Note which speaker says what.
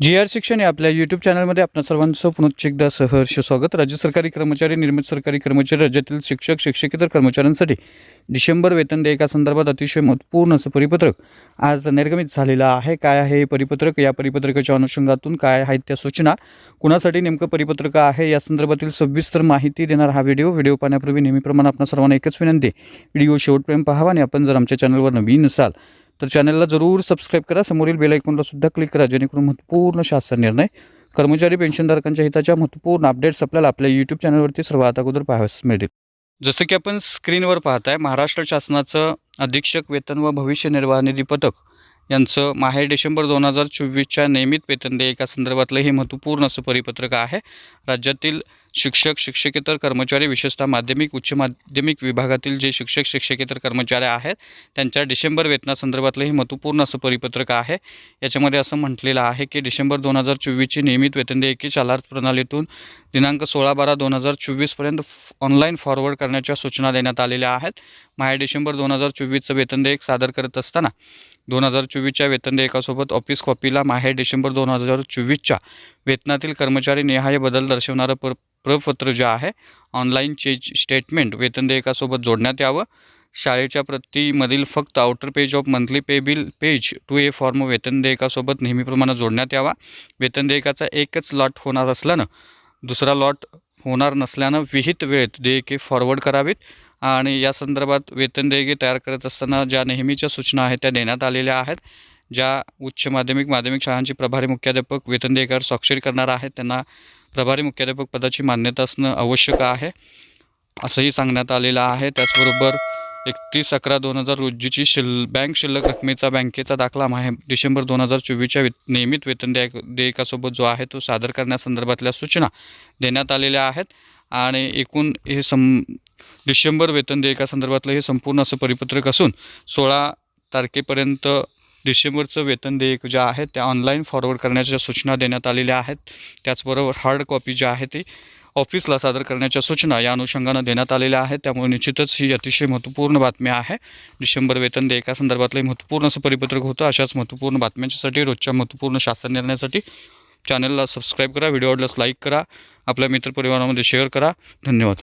Speaker 1: जी R शिक्षण या आपल्या यूट्यूब चॅनलमध्ये आपल्या सर्वांचं पुनश्च एकदा सहर्ष स्वागत. राज्य सरकारी कर्मचारी निर्मित सरकारी कर्मचारी राज्यातील शिक्षक शिक्षकेतर कर्मचाऱ्यांसाठी डिसेंबर वेतन देयकासंदर्भात अतिशय महत्त्वपूर्ण असं परिपत्रक आज निर्गमित झालेलं आहे. काय आहे हे परिपत्रक? या परिपत्रकाच्या अनुषंगातून काय आहेत त्या सूचना? कुणासाठी नेमकं परिपत्रक आहे? या संदर्भातील सविस्तर माहिती देणार हा व्हिडिओ. व्हिडिओ पाहण्यापूर्वी नेहमीप्रमाणे आपण सर्वांना एकच विनंती व्हिडिओ शेवटपर्यंत पाहावा आणि आपण जर आमच्या चॅनलवर नवीन असाल तर चॅनलला जरूर सबस्क्राईब करा. समोरील बेल सुद्धा क्लिक करा जेणेकरून महत्त्वपूर्ण शासन निर्णय कर्मचारी पेन्शनधारकांच्या हिताच्या महत्त्वपूर्ण अपडेट्स आपल्याला आपल्या यूट्यूब चॅनलवरती सर्वात अगोदर पाहावयास मिळतील. जसं की आपण स्क्रीनवर पाहताय महाराष्ट्र शासनाचं अधीक्षक वेतन व भविष्य निर्वाह निधी पथक यांचं माहे डिसेंबर दोन हजार चोवीसच्या नियमित वेतन देयकासंदर्भातलं हे महत्त्वपूर्ण असं परिपत्रक आहे. राज्यातील शिक्षक शिक्षकेतर कर्मचारी विशेषतः माध्यमिक उच्च माध्यमिक विभागातील जे शिक्षक शिक्षकेतर कर्मचारी आहेत त्यांच्या डिसेंबर वेतनासंदर्भातलं हे महत्त्वपूर्ण असं परिपत्रक आहे. याच्यामध्ये असं म्हटलेलं आहे की डिसेंबर दोन हजार चोवीसची नियमित वेतन देयके चालार्थ प्रणालीतून दिनांक सोळा बारा दोन हजार चोवीसपर्यंत ऑनलाईन फॉरवर्ड करण्याच्या सूचना देण्यात आलेल्या आहेत. माहे डिसेंबर दोन हजार चोवीसचं वेतन देयक सादर करत असताना दोन हजार चोवीसच्या वेतन देयकासोबत ऑफिस कॉपीला माहे डिसेंबर दोन हजार चोवीसच्या वेतनातील कर्मचारी निहाय बदल दर्शवणारं प्र प्रपत्र जे आहे ऑनलाईन चेज स्टेटमेंट वेतन देयकासोबत जोडण्यात यावं. शाळेच्या प्रतीमधील फक्त outer page of monthly pay bill page two A form वेतन देयकासोबत नेहमीप्रमाणे जोडण्यात यावा. वेतन देयकाचा एकच लॉट होणार असल्यानं दुसरा लॉट होणार नसल्यानं विहित वेळेत देयके फॉरवर्ड करावीत. आणि या संदर्भात वेतन देयके तयार करत असताना ज्या नेहमीच्या सूचना आहेत त्या देण्यात आलेल्या आहेत. ज्या उच्च माध्यमिक माध्यमिक शाळांचे प्रभारी मुख्याध्यापक वेतन देयकावर स्वाक्षरी करणार आहेत त्यांना प्रभारी मुख्याध्यापक पदाची मान्यता असणं आवश्यक आहे असंही सांगण्यात आलेलं आहे. त्याचबरोबर एकतीस अकरा दोन हजार रोजीची शिल बँक शिल्लक रकमेचा बँकेचा दाखला माहे डिसेंबर दोन हजार चोवीसच्या वेत नियमित वेतन देयक देयकासोबत जो आहे तो सादर करण्यासंदर्भातल्या सूचना देण्यात आलेल्या आहेत. आणि एकूण हे सं डिसेंबर वेतन देयकासंदर्भातलं हे संपूर्ण असं परिपत्रक असून सोळा तारखेपर्यंत डिसेंबरचं वेतन देयक जे आहे त्या ऑनलाईन फॉरवर्ड करण्याच्या सूचना देण्यात आलेल्या आहेत त्याचबरोबर हार्ड कॉपी जी आहे ती ऑफिसला सादर करण्याच्या सूचना या अनुषंगानं देण्यात आलेल्या आहेत. त्यामुळे निश्चितच ही अतिशय महत्त्वपूर्ण बातमी आहे. डिसेंबर वेतन देयकासंदर्भातलं हे महत्त्वपूर्ण असं परिपत्रक होतं. अशाच महत्त्वपूर्ण बातम्यांच्यासाठी रोजच्या महत्त्वपूर्ण शासन निर्णयासाठी चॅनलला सबस्क्राईब करा व्हिडिओ आवडल्यास लाईक करा आपल्या मित्रपरिवारामध्ये शेअर करा. धन्यवाद.